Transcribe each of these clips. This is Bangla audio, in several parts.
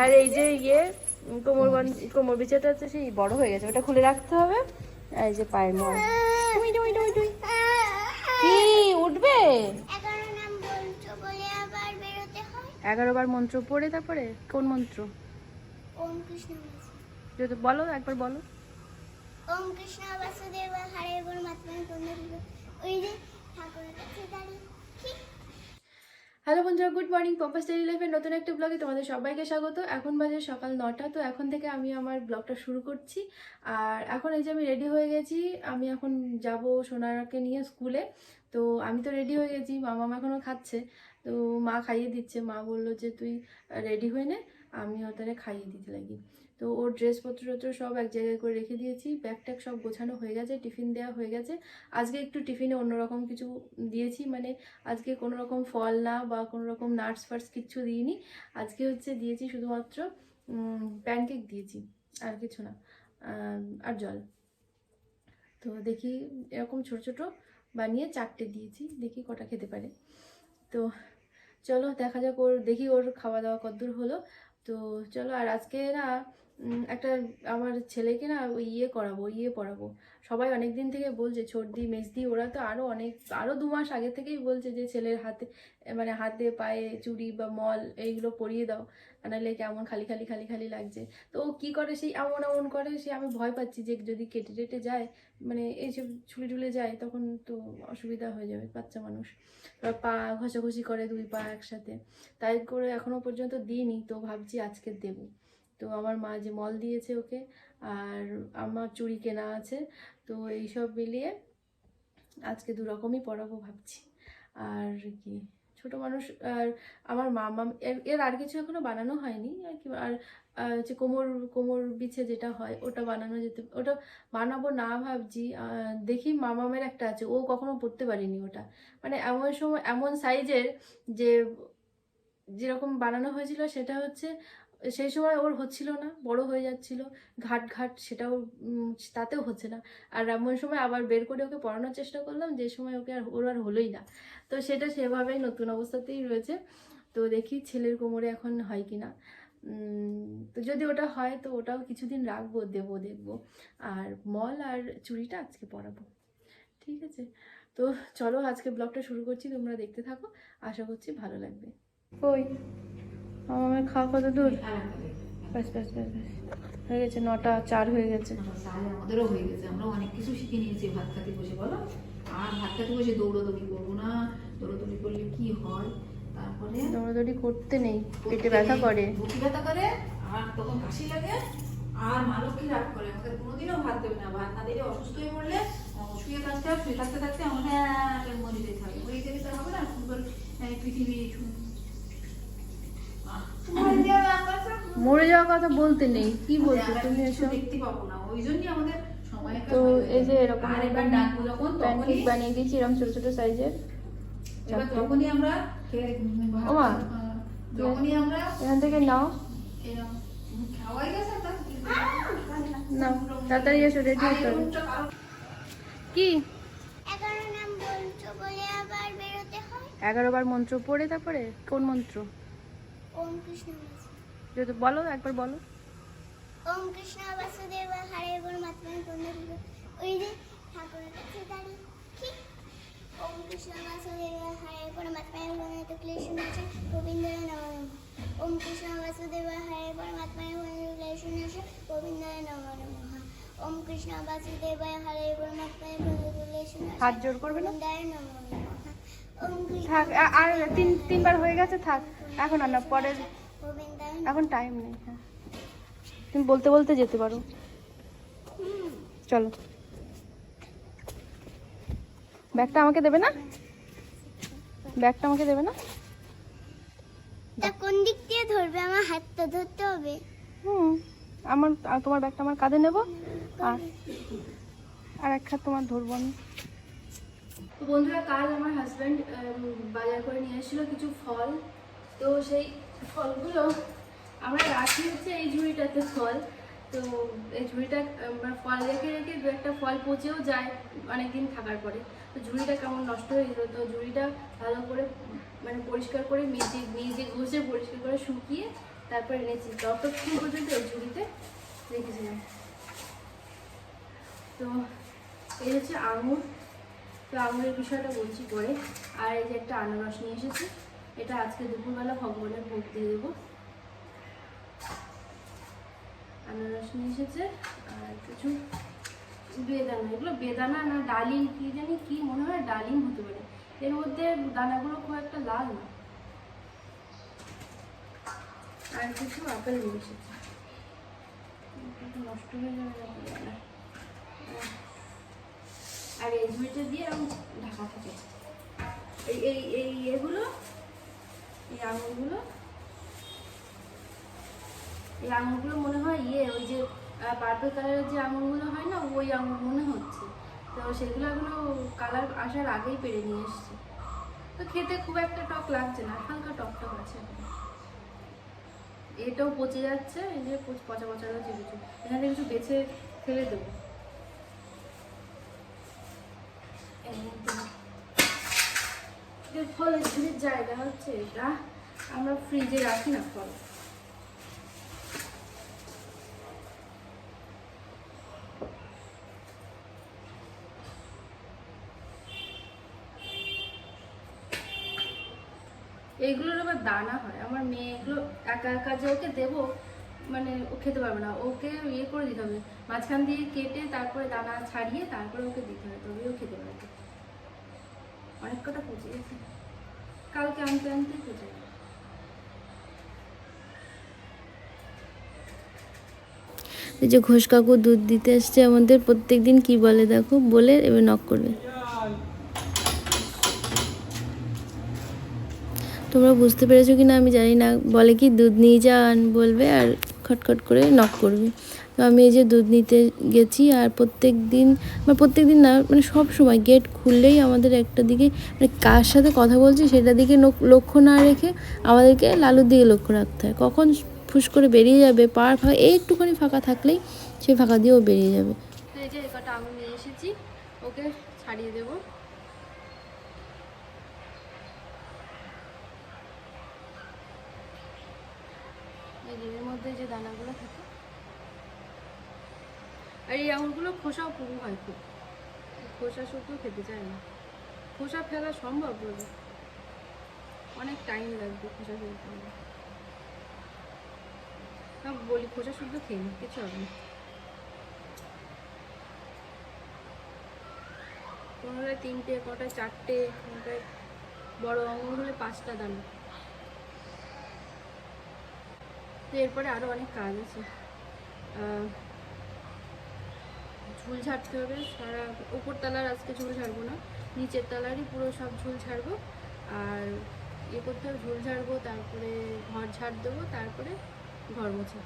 আর এই যে ইয়ে কোমর কোমর বিছাটা হচ্ছে সেই বড় হয়ে গেছে, ওটা খুলে রাখতে হবে। এই যে পায়ের মল। কি, উঠবে? এগারো বার মন্ত্র পড়ে তারপরে? কোন মন্ত্র? যদি বলো, একবার বলো। ওম কৃষ্ণ বাসুদেব, হরে পরমাত্মা পুণ্য ওই যে ঠাকুরের কাছে দাঁড়িয়ে ঠিক হ্যালো বন্ধুরা গুড মর্নিং পম্পাস ডেলি লাইফের নতুন একটা ব্লগে তোমাদের সবাইকে স্বাগত। এখন বাজে সকাল নটা, তো এখন থেকে আমি আমার ব্লগটা শুরু করছি। আর এখন এই যে আমি রেডি হয়ে গেছি, আমি এখন যাব সোনারকে নিয়ে স্কুলে তো আমি তো রেডি হয়ে গেছি মা মামা এখনও খাচ্ছে। তো মা খাইয়ে দিচ্ছে। মা বলল যে, তুই রেডি হয়ে নে। আমি ওখানে খাইয়ে দিতে লাগি। তো ওর ড্রেসপত্র টত্র সব এক জায়গায় করে রেখে দিয়েছি ব্যাগ ট্যাগ সব গোছানো হয়ে গেছে, টিফিন দেওয়া হয়ে গেছে। আজকে একটু টিফিনে অন্যরকম কিছু দিয়েছি মানে আজকে কোনো রকম ফল না বা কোনো রকম নাটস ফাটস কিচ্ছু দিইনি। আজকে হচ্ছে দিয়েছি শুধুমাত্র প্যানকেক দিয়েছি, আর কিছু না আর জল। তো দেখি এরকম ছোট ছোট বানিয়ে চারটে দিয়েছি, দেখি কটা খেতে পারে। তো চলো দেখা যাক ওর, দেখি ওর খাওয়া দাওয়া কতদূর হলো। তো চলো আর আজকে না একটা আমার ছেলেকে না ওই ইয়ে করাবো ইয়ে পড়াবো। সবাই অনেক দিন থেকে বলছে, ছর্দি, মেজদি, ওরা তো আরও অনেক আরও দু মাস আগে থেকেই বলছে যে ছেলের হাতে মানে হাতে, পায়ে, চুড়ি বা মল এইগুলো পরিয়ে দাও। নাহলে কেমন খালি খালি খালি খালি লাগছে। তো ও কী করে সেই এমন এমন করে, সে আমি ভয় পাচ্ছি যে যদি কেটে টেটে যায় মানে এইসব ছুলে টুলে যায়, তখন তো অসুবিধা হয়ে যাবে, বাচ্চা মানুষ। পা ঘষাঘষি করে দুই পা একসাথে। তাই করে এখনও পর্যন্ত দিইনি, তো ভাবছি আজকে দেবো। তো আমার মা যে মল দিয়েছে ওকে, আর আমার চুড়ি কেনা আছে, তো এইসব মিলিয়ে আজকে দু রকমই পড়াবো ভাবছি। আর কি ছোট মানুষ আর আমার মামা, এর আর কিছু এখনও বানানো হয়নি। আর কি, আর হচ্ছে কোমর কোমর বিছে যেটা হয়, ওটা বানানো যেতে, ওটা বানাবো না ভাবছি। দেখি মামামের একটা আছে, ও কখনো পড়তে পারিনি ওটা। মানে এমন সময়, এমন সাইজের যে, যেরকম বানানো হয়েছিল, সেটা হচ্ছে সেই সময় ওর হচ্ছিল না, বড় হয়ে যাচ্ছিল, ঘাট ঘাট সেটাও তাতেও হচ্ছে না। আর এমন সময় আবার বের করে ওকে পড়ানোর চেষ্টা করলাম, যে সময় ওকে আর, ওর আর হলোই না। তো সেটা সেভাবেই নতুন অবস্থাতেই রয়েছে। তো দেখি ছেলের কোমরে এখন হয় কি না। তো যদি ওটা হয়, তো ওটাও কিছুদিন রাখব, দেবো, দেখব। আর মল আর চুড়িটা আজকে পরাবো। ঠিক আছে? তো চলো আজকে ব্লগটা শুরু করছি, তোমরা দেখতে থাকো। আশা করছি ভালো লাগবে। ওই আমার খাওয়া কত দূর? ব্যাস ব্যাস ব্যাস ব্যাস। হয়ে গেছে নটা চার হয়ে গেছে। আমাদেরও হয়ে গেছে। আমরা অনেক কিছু শিখে নিয়েছি ভাত খাতে বসে বলো? আর ভাত খাতে বসে দৌড়াদৌড়ি করব না। দৌড়াদৌড়ি করলে কি হয়? তারপরে? দৌড়াদৌড়ি করতে নেই পেটে ব্যথা করে। বুকি ব্যথা করে আর তখন কাশি লাগে আর মা লক্ষ্মী রাগ করে। আমাকে কোনোদিনও ভাত দেবে না। ভাত না দিলে অসুস্থ হয়ে পড়লে শুয়ে থাকতে শুয়ে থাকতে থাকতে আমাকে মরে যেতে হবে মরে যেতে তো হবে না? সুন্দর পৃথিবী সুন্দর আহ, মরে যাবে আকাশ মরে যাওয়ার কথা বলতে নেই। কি বলছো তুমি এসব দেখতে পাবো না। ওই জন্যই আমাদের তো এই যে এরকম প্যানকেক বানিয়ে দিয়েছি এরকম ছোট ছোট সাইজের এবার যখনই আমরা ওমা। যখনই আমরা এখান থেকে নাও। খাওয়াই গেছে তাড়াতাড়ি এসো রেডি হতে কি? হয়। এগারো বার মন্ত্র পড়ে তারপরে? কোন মন্ত্র? ওম কৃষ্ণ যদি বলো একবার বলো। ওম কৃষ্ণ বাসুদেব হরে পরমাত্মা পুণ্য ওই যে ঠাকুরের কাছে দাঁড়িয়ে ওম কৃষ্ণ বাসুদেব হরে পরমাত্মা পুণ্য ক্লেশ নাশে গোবিন্দায় নমঃ ওম কৃষ্ণ বাসুদেব হরে পরমাত্মা পুণ্য ক্লেশ নাশে গোবিন্দায় নমঃ ওম কৃষ্ণ বাসুদেব হরে পরমাত্মা পুণ্য ক্লেশ নাশে হাত জোর করবে না? থাক আর তিন তিনবার হয়ে গেছে থাক। এখন আর না পরের এখন টাইম নেই হ্যাঁ। তুমি বলতে বলতে যেতে পারো। চলো। ব্যাগটা আমাকে দেবে না? ব্যাগটা আমাকে দেবে না? কোন দিক দিয়ে ধরবে? আমার হাতটা ধরতে হবে। হুম। আমার তোমার ব্যাগটা আমার কাঁধে নেব? আর আর এক হাত তোমার ধরবো আমি। তো বন্ধুরা কাল আমার হাজব্যান্ড বাজার করে নিয়ে এসেছিল কিছু ফল। তো সেই ফলগুলো আমরা রাখি হচ্ছে এই ঝুড়িটাতে ফল। তো এই ঝুড়িটা ফল রেখে রেখে দু একটা ফল পচেও যায় অনেকদিন থাকার পরে। তো ঝুড়িটা কেমন নষ্ট হয়ে গেলো? তো ঝুড়িটা ভালো করে মানে পরিষ্কার করে মেজে মেজে, ঘষে পরিষ্কার করে শুকিয়ে তারপর এনেছি ততক্ষণ পর্যন্ত ওই ঝুড়িতে রেখেছিলাম তো এই হচ্ছে আঙুর। তো আঙুরের বিষয়টা বলছি পরে। আর এই যে একটা আনারস নিয়ে এসেছি, এটা আজকে দুপুরবেলা ভগবানের ভোগ দিয়ে দেবো। আনারস নিয়ে এসেছে। আর কিছু বেদানা, এগুলো বেদানা না, ডালিম, কি জানি কি মনে হয় ডালিম হতে পারে। এর মধ্যে দানাগুলো খুব একটা লাল না। আর কিছু আপেল নিয়ে এসেছে। নষ্ট হয়ে যাবে না আর এই ঝুড়িটা দিয়ে আমি ঢাকা থাকে। এই এই এগুলো এই আঙুরগুলো এই আঙুরগুলো মনে হয় ইয়ে ওই যে পার্পল কালারের যে আঙুরগুলো হয় না, ওই আঙুর মনে হচ্ছে। তো সেগুলো এখনও কালার আসার আগেই পেরে নিয়ে এসছে। তো খেতে খুব একটা টক লাগছে না, হালকা টক টক আছে এটাও পচে যাচ্ছে, এই যে পচ- পচা রয়েছে কিছু। এখানে কিছু বেছে ফেলে দেবো। ফলের জায়গা হচ্ছে এটা, আমরা ফ্রিজে রাখি না ফল। এইগুলোর আবার দানা হয়। আমার মেয়ে এগুলো একা একা যে ওকে দেবো মানে ও খেতে পারবে না। ওকে ইয়ে করে দিতে হবে। মাঝখান দিয়ে কেটে তারপরে দানা ছাড়িয়ে তারপরে ওকে দিতে হবে। তবে ও খেতে পারবে। অনেক কটা পচে গেছে কালকে আনতে আনতে পচে গেছে যে ঘোষ কাকু দুধ দিতে আসছে আমাদের প্রত্যেক দিন কী বলে দেখো? বলে এবার নক করবে। তোমরা বুঝতে পেরেছ কি না আমি জানি না। বলে কি, দুধ নিয়ে যান বলবে আর খটখট করে নক করবে। তো আমি এই যে দুধ নিতে গেছি আর প্রত্যেক দিন মানে প্রত্যেক দিন না মানে সব সময় গেট খুললেই আমাদের একটা দিকে মানে কার সাথে কথা বলছি সেটা দিকে লক্ষ্য না রেখে আমাদেরকে লালুর দিকে লক্ষ্য রাখতে হয়। কখন ফুস করে বেরিয়ে যাবে পাড় ফাঁকা এই একটুখানি ফাঁকা থাকলেই সেই ফাঁকা দিয়েও বেরিয়ে যাবে। এই যে নিয়ে এসেছি, ওকে ছাড়িয়ে দেবো। এর মধ্যে যে দানাগুলো থাকে। আর এই আঙুরগুলো খোসাও পুরু হয় খুব। খোসা শুদ্ধ খেতে চায় না। খোসা ফেলা সম্ভব বলে। অনেক টাইম লাগবে খোসা ফেলতে না, বলি খোসা শুদ্ধ খেয়ে নি, কিছু হবে না। কোনোটায় তিনটে, কোনোটায় চারটে, কোনোটায় বড় আঙুর হলে পাঁচটা দানা। তো এরপরে আরও অনেক কাজ আছে। ঝুল ঝাড়তে হবে, সারা উপর তলার আজকে ঝুল ঝাড়বো না, নিচের তলারই পুরো সব ঝুল ছাড়বো আর ইয়ে করতে হবে, ঝুল ঝাড়বো, তারপরে ঘর ঝাড় দেবো, তারপরে ঘর মোছা।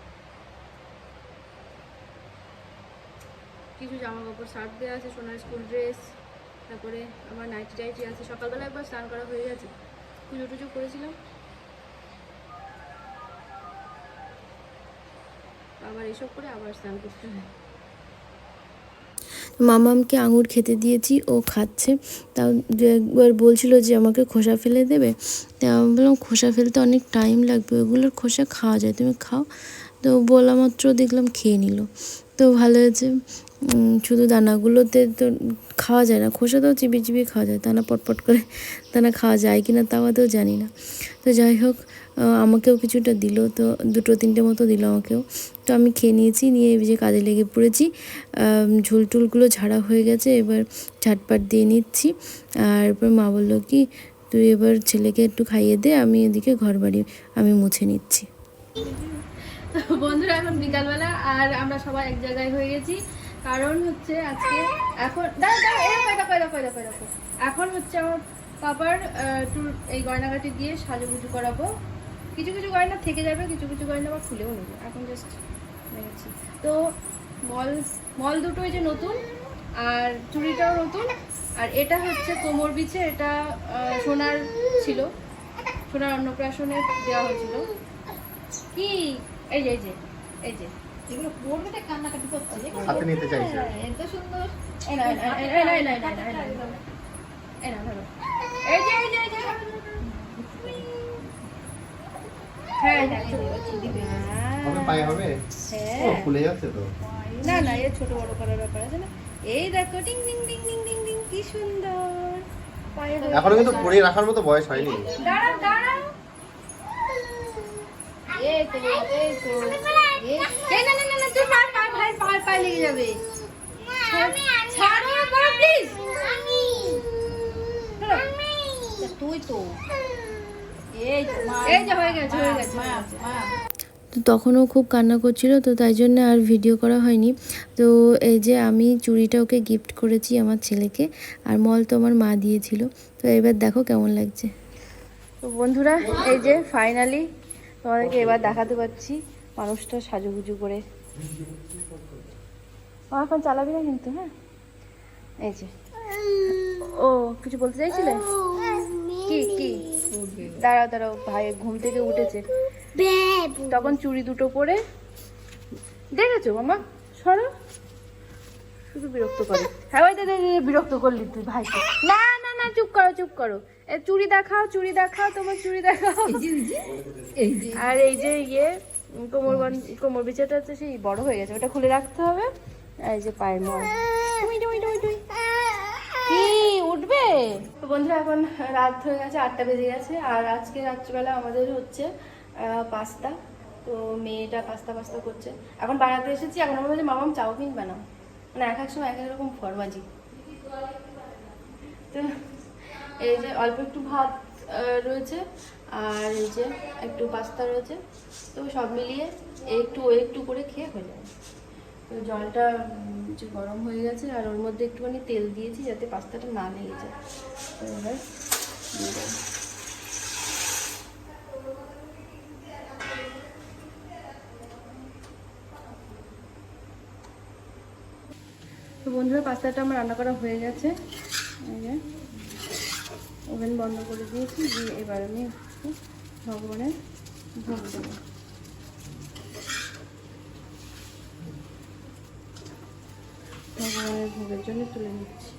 কিছু জামা কাপড় শার্ট দেওয়া আছে, সোনার স্কুল ড্রেস, তারপরে আমার নাইটি টাইটি আছে সকালবেলা একবার স্নান করা হয়ে গেছে। পুজো টুজো করেছিলাম। আবার এসব করে আবার স্নান করতে হয়। মামামকে আঙুর খেতে দিয়েছি, ও খাচ্ছে। তাও একবার বলছিল যে আমাকে খোসা ফেলে দেবে। তা আমি বললাম, খোসা ফেলতে অনেক টাইম লাগবে, ওগুলোর খোসা খাওয়া যায়, তুমি খাও। তো বলা মাত্র দেখলাম খেয়ে নিল। তো ভালো হয়েছে শুধু দানাগুলোতে তো খাওয়া যায় না, খোসা তো চিবিয়ে চিবিয়ে খাওয়া যায়, দানা পটপট করে দানা খাওয়া যায় কি না তাও জানি না। তো যাই হোক আমাকেও কিছুটা দিল তো দুটো তিনটে মতো দিল আমাকেও। তো আমি খেয়ে নিয়েছি নিয়ে এই যে কাজে লেগে পড়েছি। আম, ঝুল টুলগুলো ঝাড়া হয়ে গেছে এবার ঝাটপাট দিয়ে নিচ্ছি। আর এরপর মা বলল কি তুই এবার ছেলেকে একটু খাইয়ে দে আমি এদিকে ঘর বাড়ি আমি মুছে নিচ্ছি। বন্ধুরা এখন বিকালবেলা আর আমরা সবাই এক জায়গায় হয়ে গেছি। কারণ হচ্ছে আজকে এখন এখন হচ্ছে আমার পাপার এই গয়নাগাটি দিয়ে সাজুগুজু করাবো। কিছু কিছু গয়না থেকে যাবে কিছু কিছু গয়না আবার খুলেও নেব এখন জাস্ট দেখেছি তো মল মল দুটোই যে নতুন আর চুড়িটাও নতুন আর এটা হচ্ছে কোমর বিছে এটা সোনার ছিল সোনার অন্নপ্রাশনে দেওয়া হয়েছিল কি এই যে এই যে এই যে এগুলো পড়বে কান্নাকাটি করছে হাতে নিতে চাইছে হ্যাঁ, এত সুন্দর এই এই এই এই এই এই এই। এই। এই এই এই হ্যাঁ। হবে পায়ে হবে? ও হ্যাঁ ফুলে যাচ্ছে তো। না না এর ছোট বড় করার ব্যাপার আছে না। এই দেখো ডিং ডিং ডিং ডিং ডিং ডিং কি সুন্দর। এখনও কিন্তু পরে রাখার মতো বয়স হয়নি। দাঁড়াও দাঁড়াও। এই তো এই তো এই এই না না না না তুই পার পার পার পার পার লেগে যাবে। আমি ছাড়ো না আমি। তুই তো। তো তখনও খুব কান্না করছিল, তো তাই জন্য আর ভিডিও করা হয়নি। তো এই যে আমি চুড়িটা ওকে গিফট করেছি আমার ছেলেকে, আর মল তো আমার মা দিয়েছিল। তো এবার দেখো কেমন লাগছে। তো বন্ধুরা, এই যে ফাইনালি তোমাদেরকে এবার দেখাতে পারছি মানুষটা সাজুগুজু করে। ও এখন চালাবি না কিন্তু হ্যাঁ? এই যে। ও, কিছু বলতে চাইছিলে? কি কি? দাঁড়াও দাঁড়াও ভাই ঘুম থেকে উঠেছে। বেবু। তখন চুড়ি দুটো পরে দেখেছ মামা? সরো। শুধু বিরক্ত করে। হ্যাঁ ওই দে, দে, দে, বিরক্ত করলি তুই ভাই। না না না চুপ করো চুপ করো। চুড়ি দেখাও চুড়ি দেখাও তোমার চুড়ি দেখাও। আর এই যে ইয়ে কোমর কোমর বিছাটা হচ্ছে সেই বড় হয়ে গেছে। ওটা খুলে রাখতে হবে। আর এই যে পায়ের মল। কি, উঠবে? তো বন্ধুরা, এখন রাত হয়ে গেছে, আটটা বেজে গেছে, আর আজকে রাত্রিবেলা আমাদের হচ্ছে পাস্তা। তো মেয়েটা পাস্তা পাস্তা করছে। এখন বানাতে এসেছি, এখন আমরা বলছি, মামাম, চাউমিন বানাও। মানে এক এক সময় এক এক রকম ফরমাজি। তো এই যে অল্প একটু ভাত রয়েছে, আর এই যে একটু পাস্তা রয়েছে। তো সব মিলিয়ে একটু একটু করে খেয়ে হয়ে যাবে জলটা উম, যে গরম হয়ে গেছে আর ওর মধ্যে একটুখানি তেল দিয়েছি যাতে পাস্তাটা না লেগে যায়। তো এবার তো বন্ধুরা পাস্তাটা আমার রান্না করা হয়ে গেছে। ওভেন বন্ধ করে দিয়েছি দিয়ে এবার আমি ভগবানের ভোগ দেবো। ভোগের জন্য তুলে নিচ্ছি।